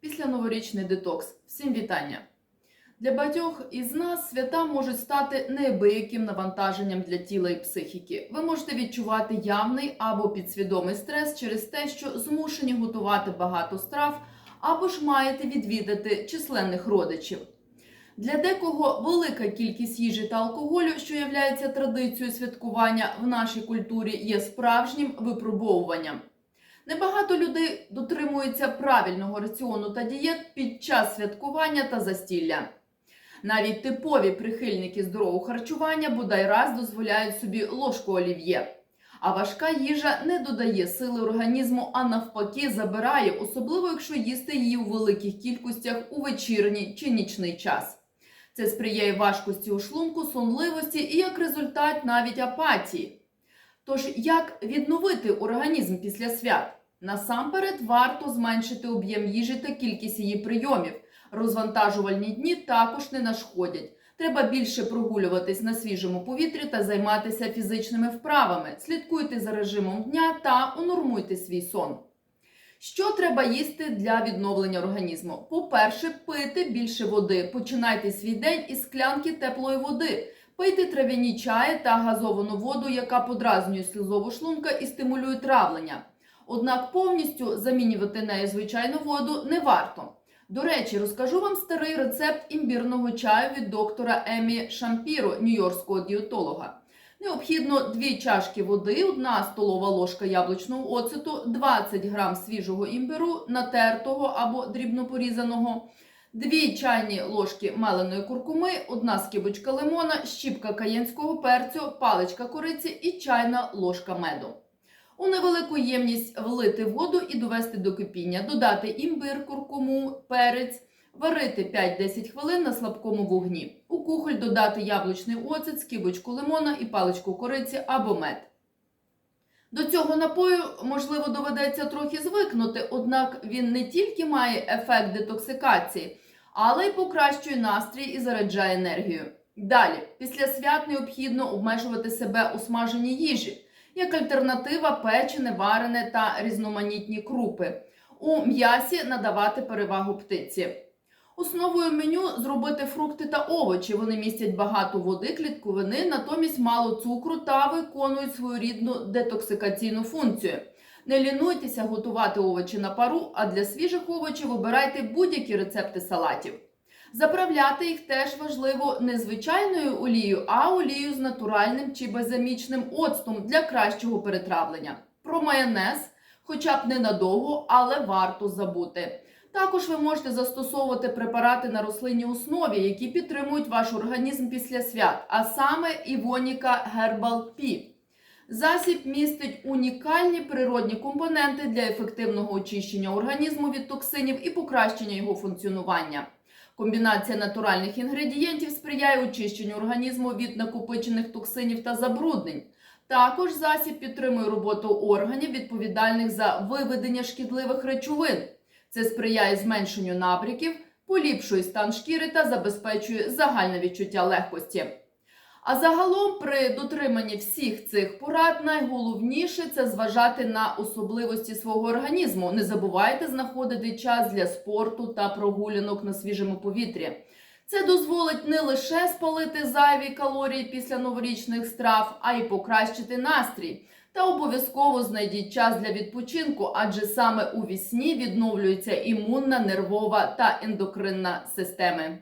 Після новорічний детокс. Всім вітання! Для багатьох із нас свята можуть стати неабияким навантаженням для тіла і психіки. Ви можете відчувати явний або підсвідомий стрес через те, що змушені готувати багато страв, або ж маєте відвідати численних родичів. Для декого велика кількість їжі та алкоголю, що є традицією святкування в нашій культурі, є справжнім випробовуванням. Небагато людей дотримуються правильного раціону та дієт під час святкування та застілля. Навіть типові прихильники здорового харчування бодай раз дозволяють собі ложку олів'є. А важка їжа не додає сили організму, а навпаки забирає, особливо якщо їсти її у великих кількостях у вечірній чи нічний час. Це сприяє важкості у шлунку, сонливості і як результат навіть апатії. Тож, як відновити організм після свят? Насамперед варто зменшити об'єм їжі та кількість її прийомів. Розвантажувальні дні також не нашкодять. Треба більше прогулюватись на свіжому повітрі та займатися фізичними вправами. Слідкуйте за режимом дня та унормуйте свій сон. Що треба їсти для відновлення організму? По-перше, пити більше води. Починайте свій день із склянки теплої води. Пийте трав'яні чаї та газовану воду, яка подразнює слізову шлунка і стимулює травлення. Однак повністю замінювати нею звичайну воду не варто. До речі, розкажу вам старий рецепт імбірного чаю від доктора Емі Шампіро, нью-йоркського дієтолога. Необхідно 2 чашки води, 1 столова ложка яблучного оцету, 20 грам свіжого імбиру, натертого або дрібно порізаного, 2 чайні ложки меленої куркуми, 1 скибочка лимона, щіпка каєнського перцю, паличка кориці і чайна ложка меду. У невелику ємність влити воду і довести до кипіння, додати імбир, куркуму, перець, варити 5-10 хвилин на слабкому вогні. У кухоль додати яблучний оцет, скибочку лимона і паличку кориці або мед. До цього напою, можливо, доведеться трохи звикнути, однак він не тільки має ефект детоксикації, але й покращує настрій і заряджає енергію. Далі, після свят необхідно обмежувати себе у смаженій їжі як альтернатива печене, варене та різноманітні крупи. У м'ясі надавати перевагу птиці. Основою меню зробити фрукти та овочі. Вони містять багато води, клітковини, натомість мало цукру та виконують свою рідну детоксикаційну функцію. Не лінуйтеся готувати овочі на пару, а для свіжих овочів обирайте будь-які рецепти салатів. Заправляти їх теж важливо не звичайною олією, а олією з натуральним чи бальзамічним оцтом для кращого перетравлення. Про майонез, хоча б ненадовго, але варто забути. Також ви можете застосовувати препарати на рослинній основі, які підтримують ваш організм після свят, а саме Івоніка Herbal P. Засіб містить унікальні природні компоненти для ефективного очищення організму від токсинів і покращення його функціонування. Комбінація натуральних інгредієнтів сприяє очищенню організму від накопичених токсинів та забруднень. Також засіб підтримує роботу органів, відповідальних за виведення шкідливих речовин. Це сприяє зменшенню набряків, поліпшує стан шкіри та забезпечує загальне відчуття легкості. А загалом, при дотриманні всіх цих порад, найголовніше це зважати на особливості свого організму. Не забувайте знаходити час для спорту та прогулянок на свіжому повітрі. Це дозволить не лише спалити зайві калорії після новорічних страв, а й покращити настрій. Та обов'язково знайдіть час для відпочинку, адже саме у вісні відновлюється імунна, нервова та ендокринна системи.